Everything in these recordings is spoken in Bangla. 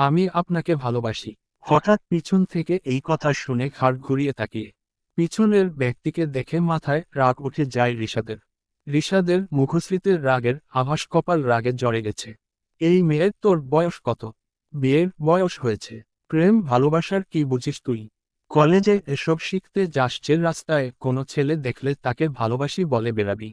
আমি আপনাকে ভালোবাসি। হঠাৎ পিছন থেকে এই কথা শুনে ঘাড় ঘুরিয়ে তাকিয়ে। পিছনের ব্যক্তিকে দেখে মাথায় রাগ উঠে যায় ঋষাদের ঋষাদের মুখশ্রীতে রাগের আভাস কপাল রাগে জড়ে গেছে। এই মেয়ের তোর বয়স কত? বিয়ের বয়স হয়েছে। প্রেম ভালোবাসার কি বুঝিস তুই? কলেজে এসব শিখতে যাচ্ছে রাস্তায় কোনো ছেলে দেখলে তাকে ভালোবাসি বলে বেরাবি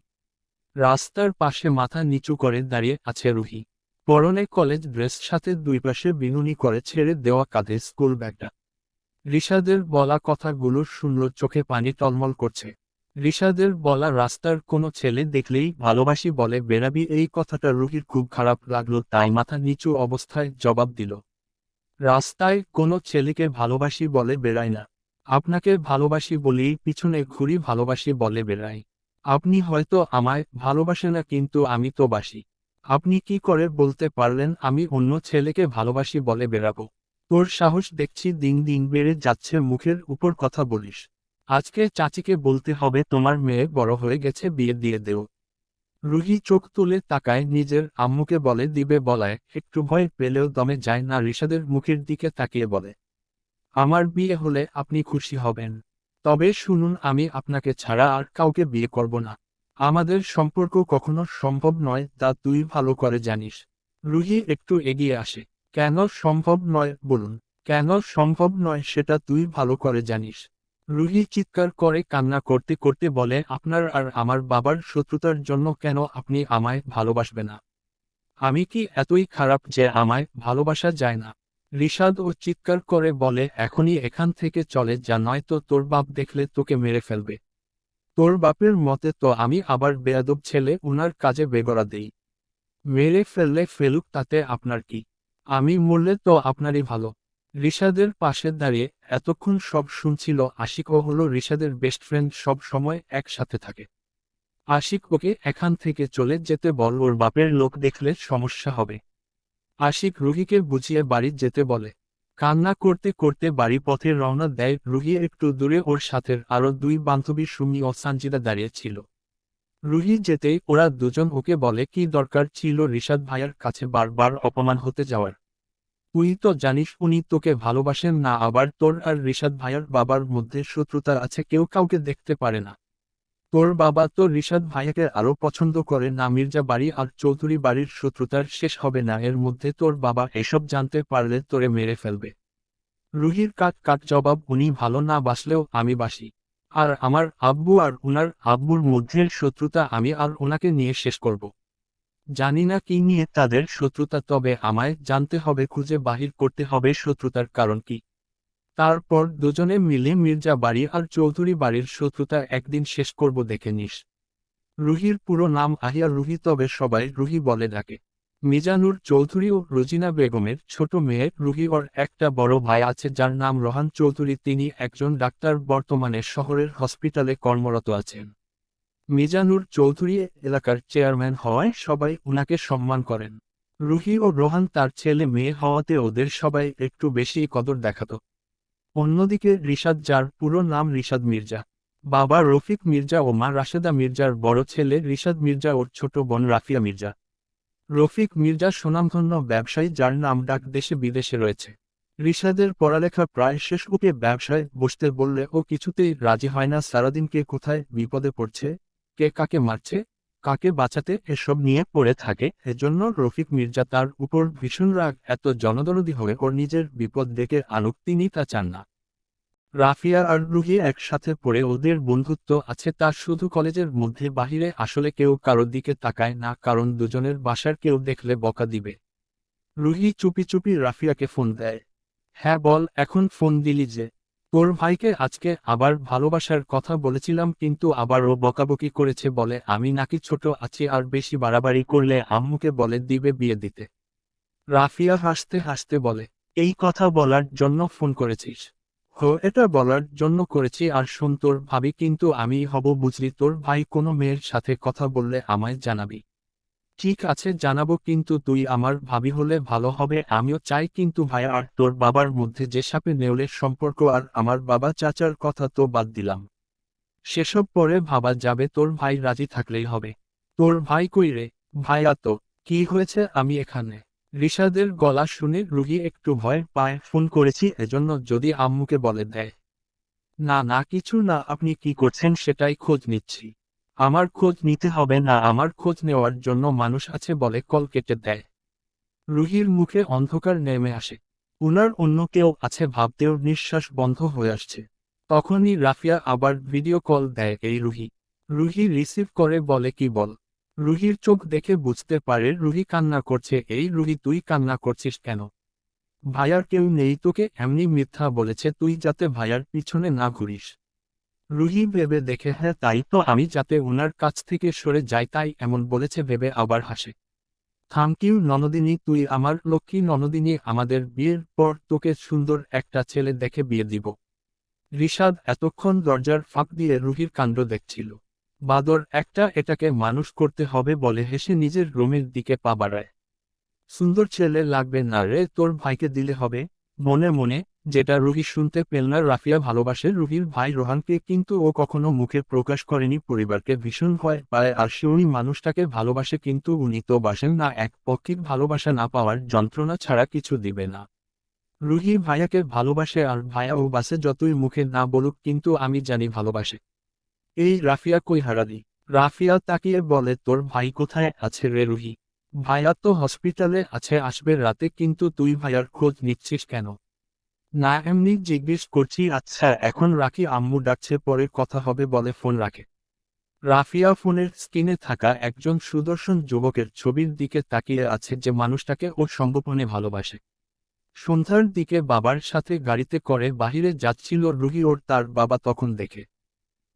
রাস্তার পাশে মাথা নিচু করে দাঁড়িয়ে আছে রুহি। পরনে কলেজ ড্রেস সাথে দুই পাশে বিনুনি করে ছেড়ে দেওয়া কাঁধে স্কুল ব্যাগটা। ঋষাদের বলা কথাগুলো শুনল চোখে পানি টলমল করছে। ঋষাদের বলা রাস্তার কোনো ছেলে দেখলেই ভালোবাসি বলে বেরাবি এই কথাটা রুহির খুব খারাপ লাগল, তাই মাথা নিচু অবস্থায় জবাব দিল। রাস্তায় কোনো ছেলেকে ভালোবাসি বলে বেড়াই না। আপনাকে ভালোবাসি বলেই পিছনে ঘুরি ভালোবাসি বলে বেড়াই আপনি হয়তো আমায় ভালোবাসে না, কিন্তু আমি তো বাসি। আপনি কি করে বলতে পারলেন আমি অন্য ছেলেকে ভালোবাসি বলে বেড়াবো? তোর সাহস দেখছি দিন দিন বেড়ে যাচ্ছে, মুখের উপর কথা বলিস। আজকে চাচিকে বলতে হবে তোমার মেয়ে বড় হয়ে গেছে, বিয়ে দিয়ে দেও। রুহি চোখ তুলে তাকায়, নিজের আম্মুকে বলে, দিবে বলায়, একটু ভয় পেলেও দমে যায় না ঋষাদের মুখের দিকে তাকিয়ে বলে। আমার বিয়ে হলে আপনি খুশি হবেন। তবে শুনুন, আমি আপনাকে ছাড়া আর কাউকে বিয়ে করব না। আমাদের সম্পর্ক কখনো সম্ভব নয় তা তুই ভালো করে জানিস। রুহি একটু এগিয়ে আসে। কেন সম্ভব নয় বলুন। কেন সম্ভব নয় সেটা তুই ভালো করে জানিস। রুহি চিৎকার করে কান্না করতে করতে বলে, আপনার আর আমার বাবার শত্রুতার জন্য কেন আপনি আমায় ভালোবাসবে না? আমি কি এতই খারাপ যে আমায় ভালোবাসা যায় না? ঋষাদ ও চিৎকার করে বলে, এখনই এখান থেকে চলে যা, নয়তো তোর বাপ দেখলে তোকে মেরে ফেলবে। তোর বাপের মতে তো আমি আবার বেয়াদব ছেলে উনার কাজে বেগড়া দেই। মেরে ফেললে ফেলুক তাতে আপনার কি? আমি মরলে তো আপনারই ভালো। ঋষাদের পাশে দাঁড়িয়ে এতক্ষণ সব শুনছিল আশিক ও হলো ঋষাদের বেস্ট ফ্রেন্ড সব সময় একসাথে থাকে। আশিক ওকে এখান থেকে চলে যেতে বল, ওর বাপের লোক দেখলে সমস্যা হবে। আশিক রুহিকে বুঝিয়ে বাড়ি যেতে বলে। কান্না করতে করতে বাড়ি পথে রওনা দেয় রুহি একটু দূরে ওর সাথে। আরও দুই বান্ধবী সুমি ও সানজিদা দাঁড়িয়ে ছিল। রুহি যেতেই ওরা দুজন ওকে বলে, কি দরকার ছিল ঋষাদ ভাইয়ার কাছে বারবার অপমান হতে যাওয়ার? তুই তো জানিস উনি তোকে ভালোবাসেন না, আবার তোর আর ঋষাদ ভাইয়ার বাবার মধ্যে শত্রুতা আছে, কেউ কাউকে দেখতে পারে না। তোর বাবা তো ঋষাদ ভাইয়াকে আরও পছন্দ করে না, মির্জা বাড়ি আর চৌধুরী বাড়ির শত্রুতার শেষ হবে না, এর মধ্যে তোর বাবা এসব জানতে পারলে তোরে মেরে ফেলবে। রুহির কাট কাট জবাব, উনি ভালো না বাসলেও আমি বাসি আর আমার আব্বু আর উনার আব্বুর মধ্যের শত্রুতা আমি আর ওনাকে নিয়ে শেষ করব। জানি না কি নিয়ে তাদের শত্রুতা, তবে আমায় জানতে হবে, খুঁজে বাহির করতে হবে শত্রুতার কারণ কি। তারপর দুজনে মিলে মির্জা বাড়ি আর চৌধুরী বাড়ির শত্রুতা একদিন শেষ করব দেখে নিস। রুহির পুরো নাম আহিয়া রুহি, তবে সবাই রুহি বলে ডাকে। মিজানুর, চৌধুরী ও রোজিনা বেগমের ছোট মেয়ে রুহি ওর একটা বড় ভাই আছে যার নাম রোহান চৌধুরী। তিনি একজন ডাক্তার, বর্তমানে শহরের হসপিটালে কর্মরত আছেন। মিজানুর চৌধুরী এলাকার চেয়ারম্যান হওয়ায় সবাই উনাকে সম্মান করেন। রুহি ও রোহান তার ছেলে মেয়ে হওয়াতে ওদের সবাই একটু বেশি কদর দেখাত। অন্যদিকে রিশাদ যার পুরো নাম রিশাদ মির্জা, বাবা রফিক মির্জা ও মা রাশেদা মির্জার বড় ছেলে রিশাদ মির্জা ওর ছোট বোন রাফিয়া মির্জা। রফিক মির্জা সুনামধন্য ব্যবসায়ী যার নাম ডাক দেশে বিদেশে রয়েছে। রিশাদের পড়ালেখা প্রায় শেষ ওকে ব্যবসায় বসতে বললে ও কিছুতেই রাজি হয় না সারাদিন কে কোথায়, বিপদে পড়ছে, কে কাকে মারছে কাকে বাঁচাতে এসব নিয়ে পড়ে থাকে, এজন্য রফিক মির্জা তার উপর ভীষণ রাগ, এত জনদরদি হয়ে ওর নিজের বিপদ ডেকে আনুক তিনি তা চান না। রাফিয়া আর রুহি একসাথে পড়ে ওদের বন্ধুত্ব আছে তা শুধু কলেজের মধ্যে বাহিরে আসলে কেউ কারোর দিকে তাকায় না, কারণ দুজনের বাসার কেউ দেখলে বকা দিবে। রুহি চুপি চুপি রাফিয়াকে ফোন দেয়। হ্যাঁ বল, এখন ফোন দিলি যে। তোর ভাইকে আজকে আবার ভালোবাসার কথা বলেছিলাম, কিন্তু আবার ও বকাবকি করেছে বলে, আমি নাকি ছোট আছি আর বেশি বাড়াবাড়ি করলে আম্মুকে বলে দিবে বিয়ে দিতে। রাফিয়া হাসতে হাসতে বলে, এই কথা বলার জন্য ফোন করেছিস? হো, এটা বলার জন্য করেছি আর শোন তোর ভাবি, কিন্তু আমি হব বুঝলি, তোর ভাই কোনো মেয়ের সাথে কথা বললে আমায় জানাবি। ঠিক আছে, জানাব কিন্তু তুই আমার ভাবি হলে ভালো হবে, আমিও চাই কিন্তু ভাই আর তোর বাবার মধ্যে যে সাপে নেউলের সম্পর্ক আর আমার বাবা চাচার কথা তো বাদ দিলাম। সেসব পরে ভাবা যাবে, তোর ভাই রাজি থাকলেই হবে। তোর ভাই কই রে? ভাইয়া তো, কি হয়েছে আমি এখানে? রিশাদের গলা শুনে রুগী একটু ভয় পায়, ফোন করেছি, এজন্য যদি আম্মুকে বলে দেয়। না না, কিছু না, আপনি কি করছেন সেটাই খোঁজ নিচ্ছি। আমার খোঁজ নিতে হবে না, আমার খোঁজ নেওয়ার জন্য মানুষ আছে বলে কল কেটে দেয়। রুহির মুখে অন্ধকার নেমে আসে। উনার অন্য কেউ আছে ভাবতেও নিঃশ্বাস বন্ধ হয়ে আসছে। তখনই রাফিয়া আবার ভিডিও কল দেয় এই রুহি। রুহি রিসিভ করে বলে, কি বল? রুহির চোখ দেখে বুঝতে পারে রুহি কান্না করছে, এই রুহি, তুই কান্না করছিস কেন? ভাইয়ার কেউ নেই তোকে, এমনি মিথ্যা বলেছে, তুই যাতে ভাইয়ার পিছনে না ঘুরিস। রুহি ভেবে দেখে হ্যাঁ তাই তো আমি যাতে উনার কাছ থেকে সরে যাই, তাই, এমন বলেছে ভেবে আবার হাসে। থ্যাংক ইউ ননদিনী, তুই আমার লক্ষ্মী, ননদিনী, আমাদের বিয়ের পর তোকে সুন্দর একটা ছেলে দেখে বিয়ে দিব। রিশাদ এতক্ষণ দরজার ফাঁক দিয়ে রুহির কাণ্ড দেখছিল। বাদর, একটা এটাকে মানুষ করতে হবে, বলে হেসে নিজের রুমের দিকে পা বাড়ায়। সুন্দর ছেলে লাগবে না রে, তোর ভাইকে দিলে হবে। মনে মনে যেটা রুহি শুনতে পেল না রাফিয়া ভালোবাসে। রুহির ভাই রোহানকে কিন্তু ও কখনো মুখে প্রকাশ করেনি, পরিবারকে ভীষণ ভয় পায়, আর সে উনি মানুষটাকে ভালোবাসে কিন্তু উনি তো বাসেন না, এক পক্ষিক ভালোবাসা না পাওয়ার যন্ত্রণা ছাড়া কিছু দিবে না। রুহি ভাইয়াকে ভালোবাসে আর ভাইয়া ও বাসে যতই মুখে না বলুক কিন্তু আমি জানি ভালোবাসে। এই রাফিয়া কই হারাদি রাফিয়া তাকিয়ে বলে, তোর ভাই কোথায় আছে রে রুহি? ভাইয়া তো হসপিটালে আছে, আসবে রাতে, কিন্তু তুই ভাইয়ার খোঁজ নিচ্ছিস কেন? না, এমনি জিজ্ঞেস করছি আচ্ছা এখন রাখি, আম্মু ডাকছে, পরে কথা হবে, বলে ফোন রাখে। রাফিয়া ফোনের স্ক্রিনে থাকা একজন সুদর্শন যুবকের ছবির দিকে তাকিয়ে আছে যে মানুষটাকে ও সঙ্গোপনে ভালোবাসে। সন্ধ্যার দিকে বাবার সাথে গাড়িতে করে বাহিরে যাচ্ছিল রুহি ওর তার বাবা তখন দেখে।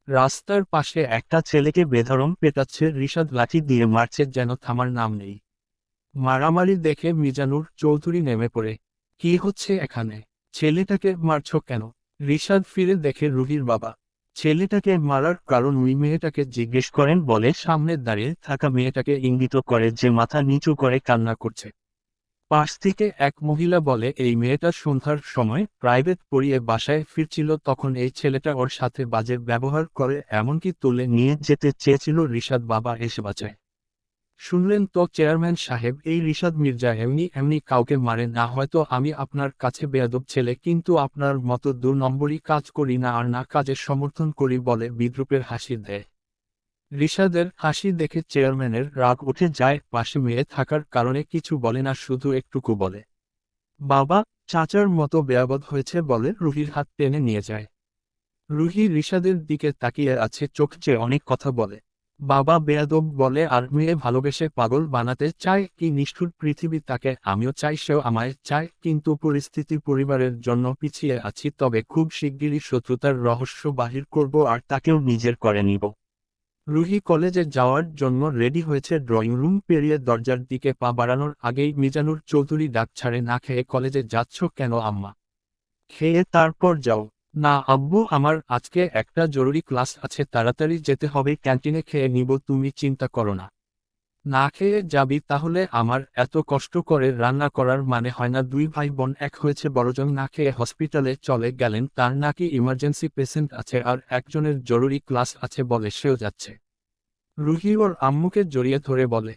রাস্তার পাশে একটা ছেলেকে বেধরম পেটাচ্ছে, রিশাদ লাঠি দিয়ে মারছে, যেন থামার নাম নেই। মারামারি দেখে মিজানুর চৌধুরী নেমে পড়ে। কি হচ্ছে এখানে? ছেলেটাকে মারছ কেন? রিশাদ ফিরে দেখে রুহির বাবা, ছেলেটাকে মারার কারণ ওই মেয়েটাকে জিজ্ঞেস করেন বলে সামনে দাঁড়িয়ে থাকা মেয়েটাকে ইঙ্গিত করে যে মাথা নিচু করে কান্না করছে। পাশ থেকে এক মহিলা বলে, এই মেয়েটা সন্ধ্যার সময় প্রাইভেট পড়িয়ে বাসায় ফিরছিল, তখন এই ছেলেটা ওর সাথে বাজে ব্যবহার করে এমনকি তুলে নিয়ে যেতে চেয়েছিল। রিশাদ বাবা এসে বাঁচায়। শুনলেন তো চেয়ারম্যান সাহেব, এই রিশাদ মির্জা এমনি এমনি কাউকে মারে না, হয়তো আমি আপনার কাছে বেয়াদব ছেলে, কিন্তু আপনার মতো দু নম্বরই কাজ করি না, আর না কাজের সমর্থন করি বলে বিদ্রুপের হাসি দেয়। রিশাদের হাসি দেখে চেয়ারম্যানের রাগ উঠে যায়, পাশে মেয়ে থাকার কারণে কিছু বলে না, শুধু একটুকু বলে। বাবা, চাচার মতো বেয়াবদ হয়েছে বলে রুহির হাত টেনে নিয়ে যায়। রুহি রিশাদের দিকে তাকিয়ে আছে, চোখ চেয়ে অনেক কথা বলে। বাবা বেয়াদব বলে আর মেয়ে ভালোবেসে পাগল বানাতে চায় কি নিষ্ঠুর পৃথিবী তাকে, আমিও চাই সেও আমায় চায়, কিন্তু পরিস্থিতি পরিবারের জন্য পিছিয়ে আছি, তবে খুব শিগগিরই শত্রুতার রহস্য বাহির করব আর তাকেও নিজের করে নিব। রুহি কলেজে যাওয়ার জন্য রেডি হয়েছে ড্রয়িং রুম, পেরিয়ে দরজার দিকে পা বাড়ানোর আগেই মিজানুর চৌধুরী ডাক ছাড়ে, না খেয়ে কলেজে যাচ্ছ কেন আম্মা? খেয়ে তারপর যাও। না, আব্বু, আমার আজকে একটা জরুরি ক্লাস আছে, তাড়াতাড়ি যেতে হবে, ক্যান্টিনে খেয়ে নিব, তুমি চিন্তা করো না। না খেয়ে যাবি, তাহলে আমার এত কষ্ট করে রান্না করার মানে হয় না, দুই ভাই বোন এক হয়েছে, বড়জন না খেয়ে হসপিটালে চলে গেলেন, তার নাকি ইমার্জেন্সি পেশেন্ট আছে, আর একজনের জরুরি ক্লাস আছে বলে সেও যাচ্ছে। রুহি ওর আম্মুকে জড়িয়ে ধরে বলে,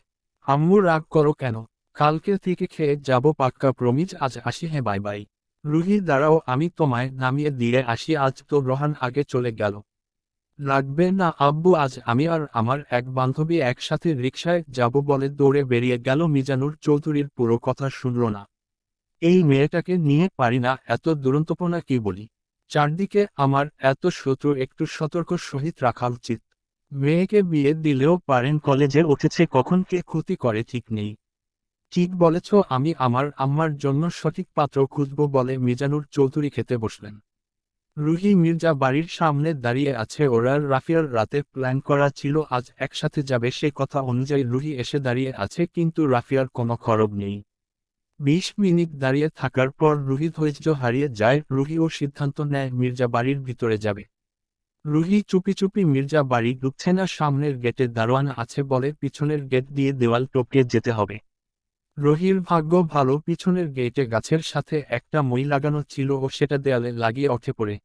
আম্মু, রাগ করো কেন? কালকে থেকে খেয়ে যাব, পাক্কা প্রমিজ, আজ আসি হ্যাঁ বাই বাই। রুহি, দাঁড়াও, আমি তোমায় নামিয়ে দিয়ে আসি, আজ তো রহান আগে চলে গেল। লাগবে না, আব্বু, আজ আমি আর আমার এক বান্ধবী একসাথে রিকশায় যাব বলে দৌড়ে বেরিয়ে গেল মিজানুর। চৌধুরীর পুরো কথা শুনল না। এই মেয়েটাকে নিয়ে পারি না, এত দুরন্তপনা কি বলি? চারদিকে আমার এত শত্রু, একটু সতর্ক সহিত রাখা উচিত। মেয়েকে বিয়ে দিলেও পারেন, কলেজে উঠেছে, কখন কে ক্ষতি করে, ঠিক নেই। ঠিক বলেছ, আমি আমার আম্মার জন্য সঠিক পাত্র খুঁজব বলে মিজানুর চৌধুরী খেতে বসলেন। রুহি মির্জা বাড়ির সামনে দাঁড়িয়ে আছে ওরার রাফিয়ার রাতে প্ল্যান করা ছিল, আজ একসাথে যাবে, সে কথা অনুযায়ী রুহি এসে দাঁড়িয়ে আছে, কিন্তু রাফিয়ার কোনো খরব নেই। বিশ মিনিট দাঁড়িয়ে থাকার পর রুহি ধৈর্য হারিয়ে যায় রুহিও সিদ্ধান্ত নেয় মির্জা বাড়ির ভিতরে যাবে। রুহি চুপি চুপি মির্জা বাড়ি ঢুকছে না, সামনের গেটে দারোয়ান আছে বলে পিছনের গেট দিয়ে দেওয়াল টপকে যেতে হবে। রহির ভাগ্য ভালো, পিছনের গেটে গাছের সাথে একটা মই লাগানো ছিল ও সেটা দেয়ালে লাগিয়ে ওঠে পড়ে।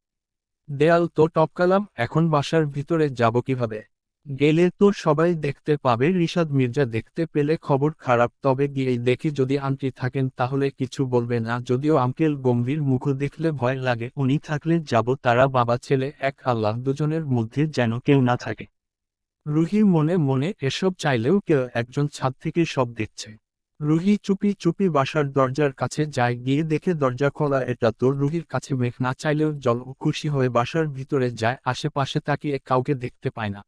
দেয়াল তো টপকালাম, এখন বাসার ভিতরে যাব কীভাবে? গেলে তো সবাই দেখতে পাবে, রিশাদ মির্জা দেখতে পেলে খবর খারাপ, তবে গিয়েই দেখি যদি আন্টি থাকেন তাহলে কিছু বলবে না, যদিও আঙ্কেল গম্ভীর মুখ দেখলে ভয় লাগে, উনি থাকলে যাব, তারা বাবা, ছেলে, এক আল্লাহ, দুজনের মধ্যে যেন কেউ না থাকে। রুহি মনে মনে এসব চাইলেও কেউ একজন ছাদ থেকে সব দেখছে। রুহি চুপি চুপি বাসার দরজার কাছে যায়, গিয়ে দেখে দরজা খোলা, এটা তো রুহির কাছে মেঘ না চাইলেও জল খুশি হয়ে বাসার ভিতরে যায়, আশেপাশে তাকিয়ে কাউকে দেখতে পায় না।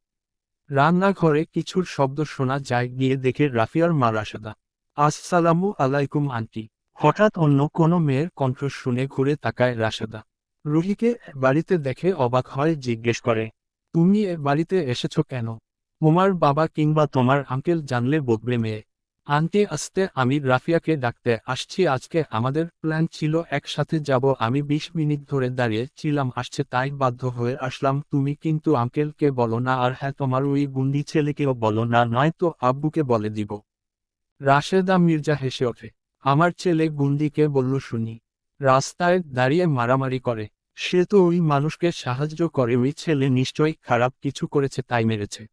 রান্নাঘরে কিছুর শব্দ শোনা যায়, গিয়ে দেখে রাফিয়ার মা রাশেদা। আসসালামু আলাইকুম, আন্টি। হঠাৎ অন্য কোনো মেয়ের কণ্ঠ শুনে ঘুরে তাকায় রাশেদা। রুহিকে বাড়িতে দেখে অবাক হয়, জিজ্ঞেস করে, তুমি এ বাড়িতে এসেছ কেন? তোমার বাবা কিংবা তোমার আঙ্কেল জানলে বকবে মেয়ে। আন্টি আসতে আমি রাফিয়াকে ডাকতে আসছি। আজকে আমাদের প্ল্যান ছিল একসাথে যাব। আমি বিশ মিনিট ধরে দাঁড়িয়ে ছিলাম। আসছে তাই বাধ্য হয়ে আসলাম। তুমি কিন্তু আঙ্কেলকে বলো না আর হ্যাঁ তোমার ওই গুন্ডি ছেলেকেও বলো না, নয়তো আব্বুকে বলে দিব। রাশেদা মির্জা হেসে ওঠে। আমার ছেলে গুন্ডিকে বলল, শুনি, রাস্তায় দাঁড়িয়ে মারামারি করে। সে তো ওই মানুষকে সাহায্য করে। ওই ছেলে নিশ্চয়ই খারাপ কিছু করেছে, তাই মেরেছে।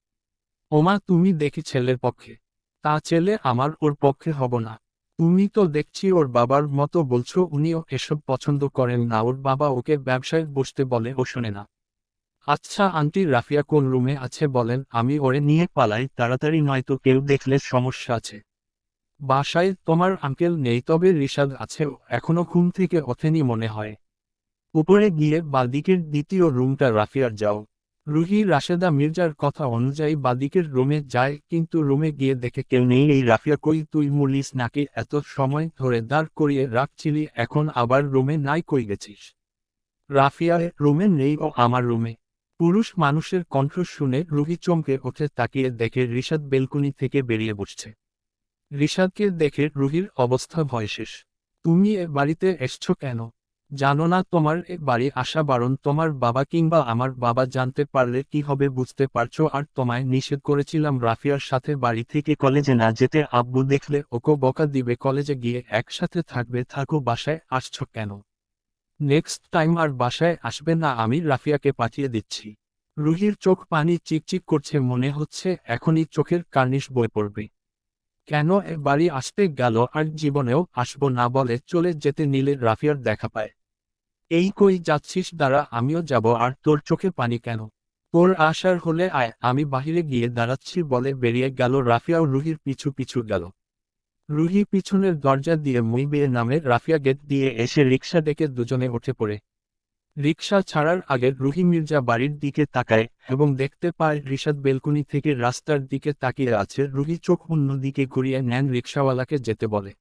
ওমা, তুমি দেখি ছেলের পক্ষে। তা ছেলে আমার ওর পক্ষে হব না। তুমি তো দেখছি ওর বাবার মতো বলছো, উনিও এসব পছন্দ করেন না, ওর বাবা ওকে ব্যবসায় বসতে বলে ও শোনে না। আচ্ছা আন্টি রাফিয়া কোন রুমে আছে বলেন, আমি ওরে নিয়ে পালাই, তাড়াতাড়ি নয়তো কেউ দেখলে সমস্যা আছে। বাসায় তোমার আঙ্কেল নেই, তবে রিশাদ আছে, এখনও ঘুম থেকে ওঠেনি মনে হয়। উপরে গিয়ে বাদিকের দ্বিতীয় রুমটা রাফিয়ার যাও। রুহি রাশেদা মির্জার কথা অনুযায়ী বাদিকের রুমে যায়, কিন্তু রুমে গিয়ে দেখে কেউ নেই। এই রাফিয়া কই? তুই মুলিস নাকি এত সময় ধরে দাঁড় করিয়ে রাখছিলি, এখন আবার রুমে নাই, কই গেছিস? রাফিয়া, রুমে নেই ও আমার রুমে। পুরুষ মানুষের কণ্ঠ শুনে রুহি চমকে ওঠে তাকিয়ে দেখে রিশাদ বেলকুনি থেকে বেরিয়ে বসছে। রিশাদকে দেখে রুহির অবস্থা ভয় শেষ। তুমি এ বাড়িতে এসছো কেন? জানো না তোমার এ বাড়ি আসা বারণ, তোমার বাবা কিংবা আমার বাবা জানতে পারলে কি হবে বুঝতে পারছ? আর তোমায় নিষেধ করেছিলাম রাফিয়ার সাথে বাড়ি থেকে কলেজে না যেতে। আব্বু দেখলে ওকে বকা দিবে, কলেজে গিয়ে একসাথে থাকবে, থাকো, বাসায় আসছো কেন? নেক্সট টাইম আর বাসায় আসবে না, আমি রাফিয়াকে পাঠিয়ে দিচ্ছি। রুহির চোখ পানি চিকচিক করছে, মনে হচ্ছে এখনই চোখের কার্নিশ বয়ে পড়বে। কেন এ বাড়ি আসতে গেল আর জীবনেও আসব না বলে চলে যেতে নিলে রাফিয়ার দেখা পায়। এই কই যাচ্ছিস দ্বারা আমিও যাব, আর তোর চোখে পানি কেন? তোর আসার হলে আয়, আমি বাহিরে গিয়ে দাঁড়াচ্ছি বলে বেরিয়ে গেল রাফিয়াও রুহির পিছু পিছু গেল। রুহি পিছনের দরজা দিয়ে মই বেয়ে নামে রাফিয়া গেট দিয়ে এসে রিক্সা ডেকে দুজনে উঠে পড়ে। রিক্সা ছাড়ার আগে রুহি মির্জা বাড়ির দিকে তাকায় এবং দেখতে পায় রিশাদ বেলকুনি থেকে রাস্তার দিকে তাকিয়ে আছে। রুহি চোখ অন্য দিকে ঘুরিয়ে নেন রিক্সাওয়ালাকে যেতে বলে।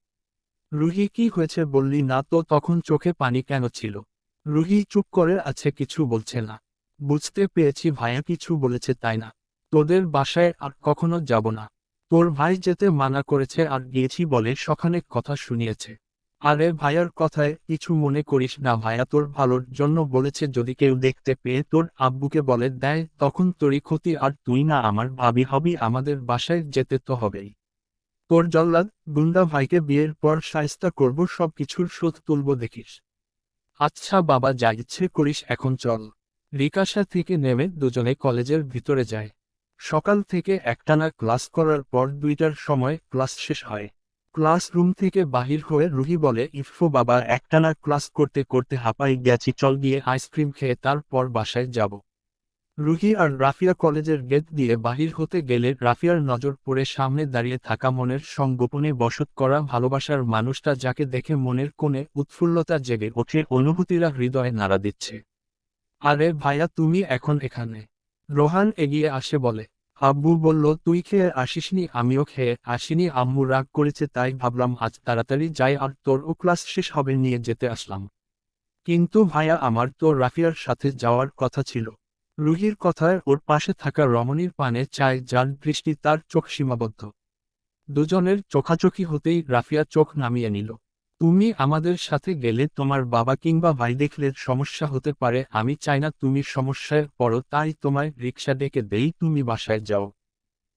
রুহি, কি হয়েছে বললি না তো? তখন চোখে পানি কেন ছিল? রুহি চুপ করে আছে, কিছু বলছে না। বুঝতে পেরেছি ভাইয়া কিছু বলেছে তাই না। তোদের বাসায় আর কখনো যাব না। তোর ভাই যেতে মানা করেছে আর গিয়েছি বলে সখানেক কথা শুনিয়েছে। আরে ভাইয়ার কথায় কিছু মনে করিস না ভাইয়া, তোর ভালোর জন্য বলেছে যদি কেউ দেখতে পেয়ে তোর আব্বুকে বলে দেয়, তখন তোরই ক্ষতি আর তুই না আমার ভাবি হবি, আমাদের বাসায় যেতে তো হবেই। তোর জল্লাদ, গুন্ডা ভাইকে বিয়ের পর সায়স্তা করব সব কিছুর শোধ তুলব দেখিস। আচ্ছা বাবা, যা ইচ্ছে করিস এখন চল। রিকাশা থেকে নেমে দুজনে কলেজের ভিতরে যায়। সকাল থেকে একটানা ক্লাস করার পর দুইটার সময় ক্লাস শেষ হয়। ক্লাসরুম থেকে বাহির হয়ে রুহি বলে, ইফফো বাবা, একটানা ক্লাস করতে করতে হাঁপাই গেছি, চল গিয়ে আইসক্রিম খেয়ে তারপর বাসায় যাব। রুহি আর রাফিয়া কলেজের গেট দিয়ে বাহির হতে গেলে রাফিয়ার নজর পড়ে সামনে দাঁড়িয়ে থাকা মনের সংগোপনে বসত করা ভালোবাসার মানুষটা যাকে দেখে মনের কোণে উৎফুল্লতা জেগে ওঠে, অনুভূতিরা হৃদয়ে নাড়া দিচ্ছে। আরে ভাইয়া, তুমি এখন এখানে? রোহান এগিয়ে আসে বলে আব্বু বলল, তুই খেয়ে আসিসনি, আমিও খেয়ে আসিনি। আম্মু রাগ করেছে, তাই ভাবলাম আজ তাড়াতাড়ি যাই আর তোর ও ক্লাস শেষ হবে, নিয়ে যেতে আসলাম। কিন্তু ভাইয়া, আমার তো রাফিয়ার সাথে যাওয়ার কথা ছিল। রুহির কথায় ওর পাশে থাকা রমণীর পানে চায়, যার দৃষ্টি তার চোখ সীমাবদ্ধ। দুজনের চোখাচোখি হতেই রাফিয়া চোখ নামিয়ে নিল। তুমি আমাদের সাথে গেলে তোমার বাবা কিংবা ভাই দেখলে সমস্যা হতে পারে, আমি চাই না তুমি সমস্যায় পড়ো, তাই তোমায় রিক্সা ডেকে দেই, তুমি বাসায় যাও।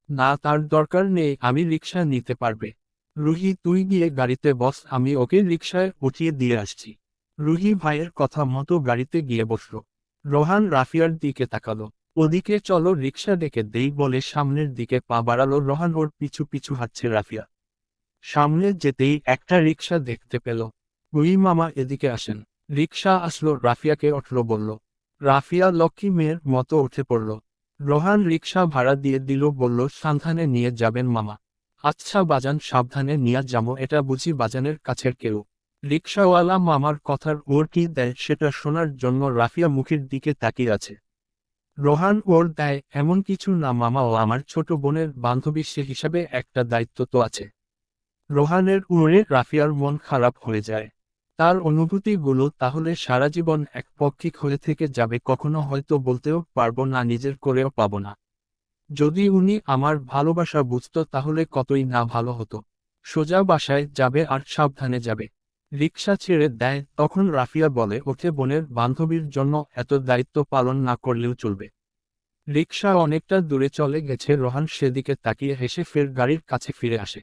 না, তার দরকার নেই, আমি রিক্সা নিতে পারবে। রুহি, তুই গিয়ে গাড়িতে বস, আমি ওকে রিক্সায় উঠিয়ে দিয়ে আসছি। রুহি ভাইয়ের কথা মতো গাড়িতে গিয়ে বসল। রোহান রাফিয়ার দিকে তাকালো। ওদিকে চলো, রিক্সা ডেকে দেই বলে সামনের দিকে পা বাড়ালো রোহান, ওর পিছু পিছু হাঁটছে রাফিয়া। সামনে যেতেই একটা রিক্সা দেখতে পেল। উই মামা এদিকে আসেন। রিক্সা আসলো, রাফিয়াকে উঠল, বলল, রাফিয়া লক্ষ্মী মেয়ের মতো উঠে পড়ল। রোহান রিক্সা ভাড়া দিয়ে দিল, বলল সান্ধানে নিয়ে যাবেন মামা। আচ্ছা বাজান, সাবধানে নিয়ে যাব, এটা বুঝি বাজানের কাছের কেউ। রিক্সাওয়ালা মামার কথার ওর কি দেয় সেটা শোনার জন্য রাফিয়া মুখের দিকে তাকিয়ে আছে। রোহান ওর দেয়, এমন কিছু না মামা, ও আমার ছোট বোনের বান্ধবী, সে হিসাবে একটা দায়িত্ব তো আছে। রোহানের উড়ে রাফিয়ার মন খারাপ হয়ে যায়। তার অনুভূতিগুলো তাহলে সারা জীবন একপক্ষিক হয়ে থেকে যাবে কখনো হয়তো বলতেও পারব না, নিজের করেও পাবো না। যদি উনি আমার ভালোবাসা বুঝত তাহলে কতই না ভালো হতো। সোজা বাসায় যাবে আর সাবধানে যাবে। রিক্সা ছেড়ে দেয়, তখন রাফিয়া বলে, ওঠে বোনের বান্ধবীর জন্য এত দায়িত্ব পালন না করলেও চলবে। রিক্সা অনেকটা দূরে চলে গেছে, রোহান সেদিকে তাকিয়ে হেসে ফের গাড়ির কাছে ফিরে আসে।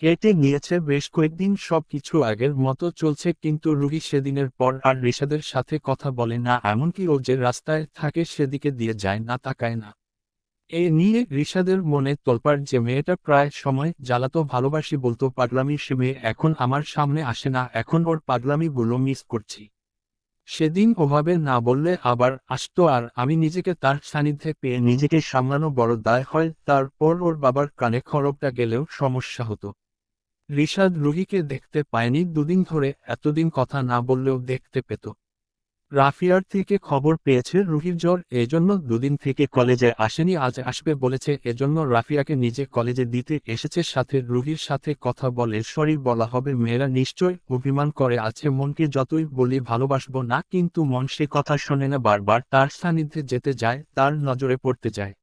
কেটে নিয়েছে বেশ কয়েকদিন সব কিছু আগের মতো চলছে কিন্তু রুহি সেদিনের পর আর রিশাদের সাথে কথা বলে না, এমনকি ও যে রাস্তায় থাকে সেদিকে দিয়ে যায় না, তাকায় না। এ নিয়ে রিশাদের মনে তোলপাড় যে মেয়েটা প্রায় সময় জ্বালাতো ভালোবাসি বলতো, পাগলামি সে মেয়ে এখন আমার সামনে আসে না, এখন ওর পাগলামিগুলো মিস করছি। সেদিন ওভাবে না বললে আবার আসতো আর আমি নিজেকে তার সান্নিধ্যে পেয়ে নিজেকে সামলানো বড় দায় হয়, তারপর ওর বাবার কানে খরবটা গেলেও সমস্যা হতো। রিশাদ রুহিকে দেখতে পায়নি দুদিন ধরে, এতদিন কথা না বললেও দেখতে পেত। রাফিয়ার থেকে খবর পেয়েছে রুহির জ্বর, এজন্য দুদিন থেকে কলেজে আসেনি, আজ আসবে বলেছে, এজন্য রাফিয়াকে নিজে কলেজে দিতে এসেছে সাথে রুহির সাথে কথা বলে সরি বলা হবে, মেয়েরা নিশ্চয় অভিমান করে আছে, মনকে যতই বলি ভালোবাসবো না, কিন্তু মন সে কথা শোনে না, বারবার তার সান্নিধ্যে যেতে যায়, তার নজরে পড়তে যায়।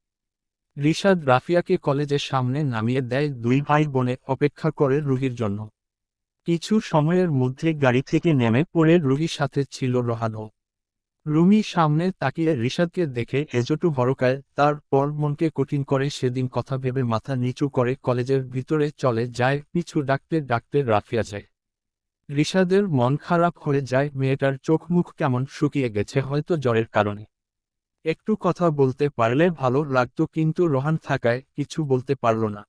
রিশাদ রাফিয়াকে কলেজের সামনে নামিয়ে দেয় দুই ভাই বোনে অপেক্ষা করে রুহির জন্য। কিছু সময়ের মধ্যে গাড়ি থেকে নেমে পড়ে রুহির সাথে ছিল রহানো রুমি সামনে তাকিয়ে রিশাদকে দেখে এজটু ভরকায় তারপর মনকে কঠিন করে সেদিন কথা ভেবে মাথা নিচু করে কলেজের ভিতরে চলে যায়, পিছু ডাকতে ডাকতে রাফিয়া যায়। রিশাদের মন খারাপ হয়ে যায়, মেয়েটার চোখ মুখ কেমন শুকিয়ে গেছে হয়তো জ্বরের কারণে। একটু কথা বলতে পারলে ভালো লাগতো কিন্তু রোহান থাকায় কিছু বলতে পারল না।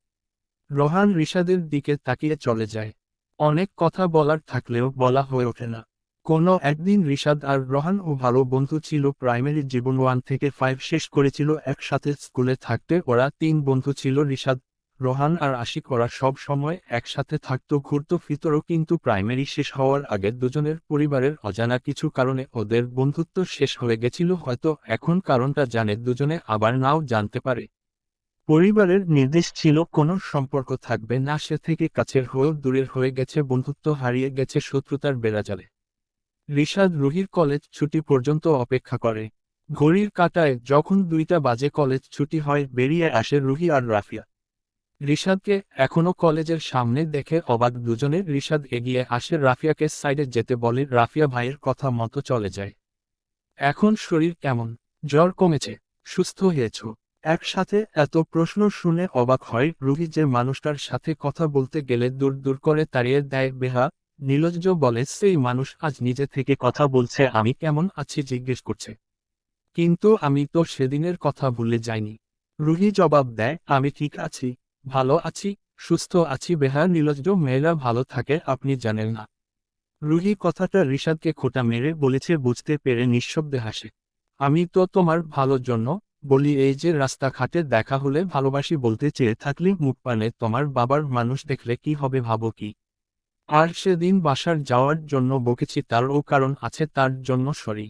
রোহান রিশাদের দিকে তাকিয়ে চলে যায়। অনেক কথা বলার থাকলেও বলা হয়ে ওঠে না। কোনো একদিন রিশাদ আর রোহান ও ভালো বন্ধু ছিল প্রাইমারি জীবন ওয়ান থেকে ফাইভ শেষ করেছিল একসাথে স্কুলে থাকতে ওরা তিন বন্ধু ছিল রিশাদ রোহান আর আশিক ওরা সব সময় একসাথে থাকতো, ঘুরতো ফিতরও কিন্তু প্রাইমারি শেষ হওয়ার আগে দুজনের পরিবারের অজানা কিছু কারণে ওদের বন্ধুত্ব শেষ হয়ে গেছিল, হয়তো এখন কারণটা জানে দুজনে আবার নাও জানতে পারে। পরিবারের নির্দেশ ছিল, কোনো সম্পর্ক থাকবে না, সে থেকে কাছের হয়েও দূরের হয়ে গেছে, বন্ধুত্ব হারিয়ে গেছে শত্রুতার বেড়াজালে। রিশাদ রুহির কলেজ ছুটি পর্যন্ত অপেক্ষা করে। ঘড়ির কাটায় যখন দুইটা বাজে কলেজ ছুটি হয়, বেরিয়ে আসে রুহি আর রাফিয়া। রিশাদকে এখনও কলেজের সামনে দেখে অবাক দুজনের রিশাদ এগিয়ে আসে রাফিয়াকে সাইডে যেতে বলে রাফিয়া ভাইয়ের কথা মতো চলে যায়। এখন শরীর কেমন? জ্বর কমেছে। সুস্থ হয়েছ? একসাথে এত প্রশ্ন শুনে অবাক হয় রুহি যে মানুষটার সাথে কথা বলতে গেলে দূর দূর করে তাড়িয়ে দেয় বেহা। নীলজ্জ বলে, সেই মানুষ আজ নিজে থেকে কথা বলছে, আমি কেমন আছি? জিজ্ঞেস করছে। কিন্তু আমি তো সেদিনের কথা ভুলে যাইনি। রুহি জবাব দেয়, আমি ঠিক আছি। ভালো আছি, সুস্থ আছি বেহার নীলজ্জ, মেয়েরা ভালো থাকে, আপনি জানেন না। রুহি কথাটা রিশাদকে খোটা মেরে বলেছে, বুঝতে পেরে নিঃশব্দে হাসে। আমি তো তোমার ভালোর জন্য বলি, এই যে রাস্তাঘাটে দেখা হলে ভালোবাসি বলতে চেয়ে থাকলে, মুখ পানে তোমার বাবার মানুষ দেখলে কি হবে ভাবো কি? আর সেদিন বাসার যাওয়ার জন্য বকেছি তারও কারণ আছে, তার জন্য সরি।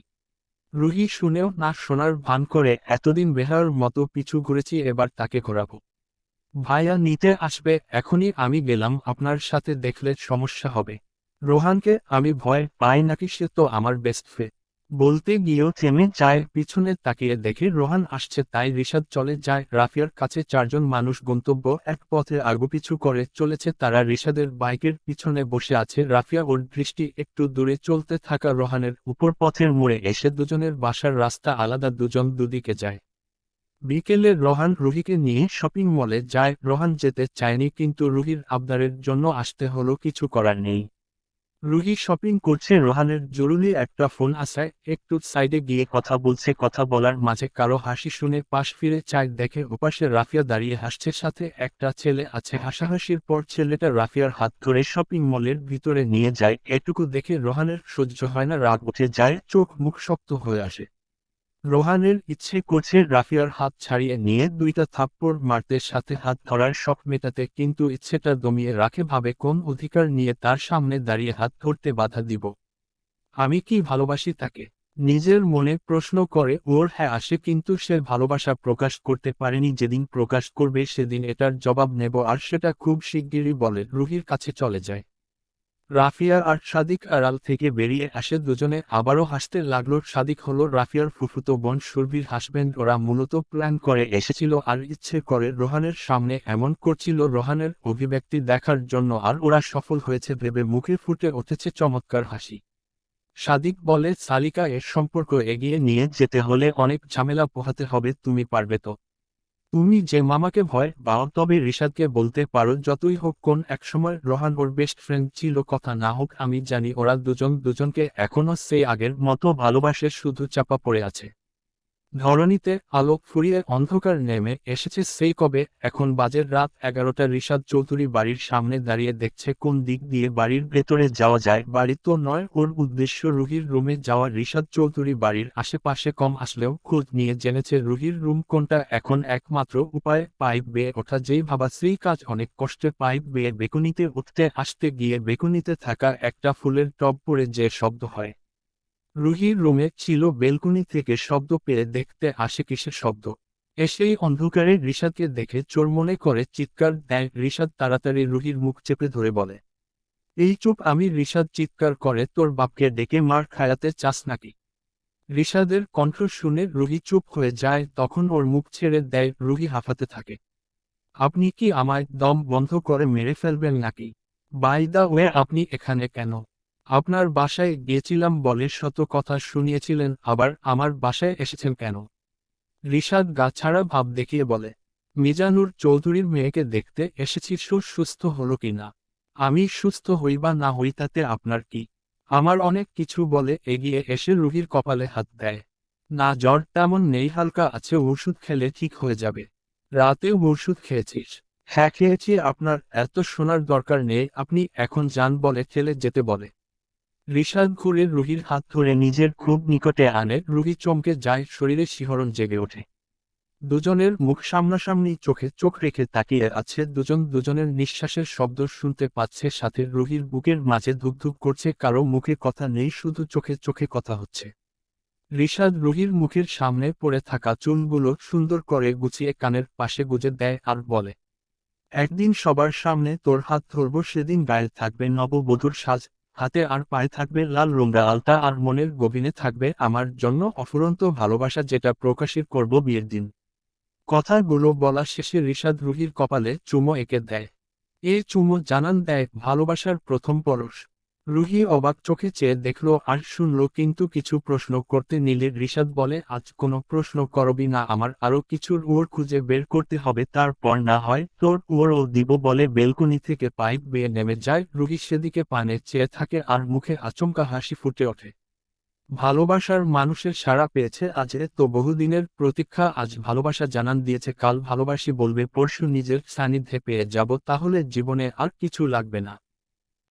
রুহি শুনেও না শোনার ভান করে, এতদিন বেহার মতো পিছু ঘুরেছি, এবার তাকে ঘোরাবো। ভাইয়া নিতে আসবে, এখনই আমি গেলাম, আপনার সাথে দেখলে সমস্যা হবে। রোহানকে, আমি ভয় পাই নাকি সে তো আমার বেস্ট ফে বলতে গিয়েও থেমে যায়, পিছনে তাকিয়ে দেখে রোহান আসছে, তাই রিশাদ চলে যায়, রাফিয়ার কাছে চারজন মানুষ গন্তব্য এক পথে আগুপিছু করে চলেছে, তারা রিশাদের বাইকের পিছনে বসে আছে, রাফিয়া ওর দৃষ্টি একটু দূরে চলতে থাকা রোহানের উপর পথের মোড়ে এসে দুজনের বাসার রাস্তা আলাদা, দুজন দুদিকে যায়। বিকেলে রোহান রুহিকে নিয়ে শপিং মলে যায়। রোহান যেতে চায়নি, কিন্তু রুহির আবদারের জন্য আসতে হলো, কিছু করার নেই। রুহি শপিং করছে, রোহানের জরুরি একটা ফোন আসায় একটু সাইডে গিয়ে কথা বলছে, কথা বলার মাঝে কারও হাসি শুনে পাশ ফিরে চায়, দেখে ওপাশে রাফিয়া দাঁড়িয়ে হাসছে, সাথে একটা ছেলে আছে। হাসাহাসির পর ছেলেটা রাফিয়ার হাত ধরে শপিং মলের ভিতরে নিয়ে যায়। এটুকু দেখে রোহানের সহ্য হয় না, রাগ উঠে যায়, চোখ মুখ শক্ত হয়ে আসে। রোহানের ইচ্ছে করছে রাফিয়ার হাত ছাড়িয়ে নিয়ে দুইটা থাপ্পড় মারতে সাথে হাত ধরার শখ মেটাতে, কিন্তু ইচ্ছেটা দমিয়ে রাখে ভাবে কোন অধিকার নিয়ে তার সামনে দাঁড়িয়ে হাত ধরতে বাধা দিব। আমি কি ভালোবাসি তাকে? নিজের মনে প্রশ্ন করে, ওর হ্যাঁ আসে, কিন্তু সে ভালোবাসা প্রকাশ করতে পারেনি, যেদিন প্রকাশ করবে সেদিন এটার জবাব নেব, আর সেটা খুব শিগগিরই বলে রুহির কাছে চলে যায়। রাফিয়া আর সাদিক আড়াল থেকে বেরিয়ে আসে দুজনে। আবারও হাসতে লাগল, সাদিক হলো রাফিয়ার ফুফুতো বোন সুরভির হাসবেন্ড ওরা মূলত প্ল্যান করে এসেছিল আর ইচ্ছে করে রোহানের সামনে এমন করছিল রোহানের অভিব্যক্তি দেখার জন্য আর ওরা সফল হয়েছে ভেবে মুখে ফুটে উঠেছে চমৎকার হাসি। সাদিক বলে, সালিকা এর সম্পর্ক এগিয়ে নিয়ে যেতে হলে অনেক ঝামেলা পোহাতে হবে, তুমি পারবে তো। তুমি যে মামাকে ভয় বা তবে রিশাদকে বলতে পারো, যতই হোক কোন একসময় রোহান ওর বেস্ট ফ্রেন্ড ছিল, কথা না হোক, আমি জানি ওরা দুজন দুজনকে এখনও সেই আগের মতো ভালোবাসে, শুধু চাপা পড়ে আছে। ধরণীতে আলোক ফুরিয়ে অন্ধকার নেমে এসেছে সেই কবে এখন বাজের রাত এগারোটা, রিশাদ চৌধুরী বাড়ির সামনে দাঁড়িয়ে দেখছে কোন দিক দিয়ে বাড়ির ভেতরে যাওয়া যায়। বাড়ি তো নয়, ওর উদ্দেশ্য রুহির রুমে যাওয়া। রিশাদ চৌধুরী বাড়ির আশেপাশে কম আসলেও খোঁজ নিয়ে জেনেছে রুহির রুম কোনটা। এখন একমাত্র উপায়, পাইপ বেয়ে ওঠা। যেই ভাবা সেই কাজ অনেক কষ্টে পাইপ বেয়ে বেকুনিতে উঠতে, আসতে গিয়ে বেকুনিতে থাকা একটা ফুলের টব পরে যে শব্দ হয়। রুহির রুমে ছিল বেলকুনি থেকে শব্দ পেয়ে দেখতে আসে কিসের শব্দ। এসেই অন্ধকারে রিশাদকে দেখে চোর মনে করে চিৎকার দেয় রিশাদ তাড়াতাড়ি রুহির মুখ চেপে ধরে বলে, এই চুপ, আমি রিশাদ চিৎকার করে তোর বাপকে ডেকে মার খায়াতে চাস নাকি? রিশাদের কণ্ঠ শুনে রুহি চুপ হয়ে যায়, তখন ওর মুখ ছেড়ে দেয় রুহি হাঁফাতে থাকে। আপনি কি আমায় দম বন্ধ করে মেরে ফেলবেন নাকি? বাই দা ওয়ে, আপনি এখানে কেন? আপনার বাসায় গিয়েছিলাম বলে শত কথা শুনিয়েছিলেন, আবার আমার বাসায় এসেছেন কেন? রিশাদ গাছাড়া ভাব দেখিয়ে বলে, মিজানুর চৌধুরীর মেয়েকে দেখতে এসেছি সুস্থ হলো কি না? আমি সুস্থ হই বা না হই তাতে আপনার কি? আমার অনেক কিছু বলে এগিয়ে এসে রুহির কপালে হাত দেয়। না, জ্বর তেমন নেই, হালকা আছে, ওষুধ খেলে ঠিক হয়ে যাবে। রাতেও ওষুধ খেয়েছিস। হ্যাঁ খেয়েছি, আপনার এত শোনার দরকার নেই, আপনি এখন যান বলে ঠেলে যেতে বলে। ঋষাদ ঘুরে রুহির হাত ধরে নিজের খুব নিকটে আনে, রুহি চমকে যায়, শরীরে শিহরণ জেগে ওঠে। দুজনের মুখ সামনাসামনি চোখে চোখ রেখে তাকিয়ে আছে, দুজন দুজনের নিঃশ্বাসের শব্দ শুনতে পাচ্ছে, সাথে রুহির বুকের মাঝে ধুকধুক করছে, কারও মুখে কথা নেই, শুধু চোখে চোখে কথা হচ্ছে। ঋষাদ রুহির মুখের সামনে পড়ে থাকা চুলগুলো সুন্দর করে গুছিয়ে কানের পাশে গুজে দেয় আর বলে, একদিন সবার সামনে তোর হাত ধরব, সেদিন গায়ে থাকবে নববধূর সাজ। হাতে আর পায়ে থাকবে লাল রোমরা আলতা আর মনের গভীরে থাকবে আমার জন্য অফুরন্ত ভালোবাসা যেটা প্রকাশিত করব বিয়ের দিন। কথাগুলো বলা শেষে ঋষাদ রুহির কপালে চুমো এঁকে দেয়। এ চুমো জানান দেয় ভালোবাসার প্রথম পরশ। রুহি অবাক চোখে চেয়ে দেখল, আর শুনল কিন্তু কিছু প্রশ্ন করতে নিলে ঋষাদ বলে, আজ কোনো প্রশ্ন করবি না, আমার আরও কিছুর ওর খুঁজে বের করতে হবে, তারপর না হয় তোর ওর ও দিব বলে বেলকনি থেকে পাইপ বেয়ে নেমে যায়। রুহি সেদিকে পানে চেয়ে থাকে আর মুখে আচমকা হাসি ফুটে ওঠে। ভালোবাসার মানুষের সাড়া পেয়েছে আজ, তো বহুদিনের প্রতীক্ষা, আজ ভালোবাসা জানান দিয়েছে, কাল ভালোবাসি বলবে, পরশু নিজের সান্নিধ্যে পেয়ে যাব, তাহলে জীবনে আর কিছু লাগবে না।